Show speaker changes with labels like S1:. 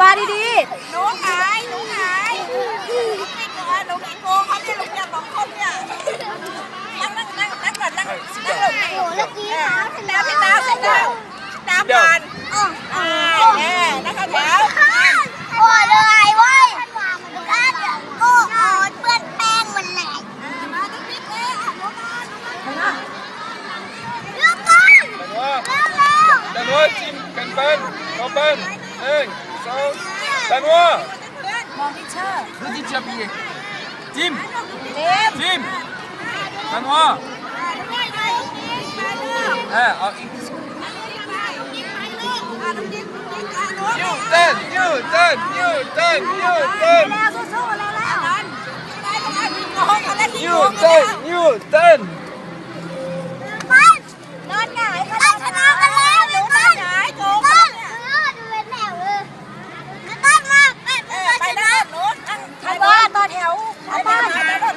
S1: มาดี
S2: หนูหายหนูหายไม่กลัวหนูไม่โกงเขาเนี่ยลูกจะสองคนเนี่ยนั่งนั่งนั่งนั่งก่อนนั่งนั่งลงนั่งลง
S3: เมื่อกี้นะ
S2: พี่ดาวพี่ดาวพี่ดาตามก่อนอ่าแน่นะคะแถว
S3: โอ้ยเลยเว้ยก็โอ้โหเปื้อนแป้งหมดเลย
S2: มาดูพี่เอ๊ะหนูมาหนูมา
S3: เลือกก่อน
S4: ดัน
S3: เร็ว
S4: ว่าดันว่าจิ้มกันเปิ้ลขอเปิ้ลหนึ่งสองดันว่า
S2: เพื่อน
S1: ๆมองที่เชอร์
S4: คือจิ้มจะปีจิ้ม
S2: เจ็บ
S4: จิ้มดันว่าเออเอาอีกยูเต้นยูเต้นยูเต้นยูเต้น
S1: แล้วสู้ๆแล้วแล้ว
S4: ยูเต้นยูเต้น Apa?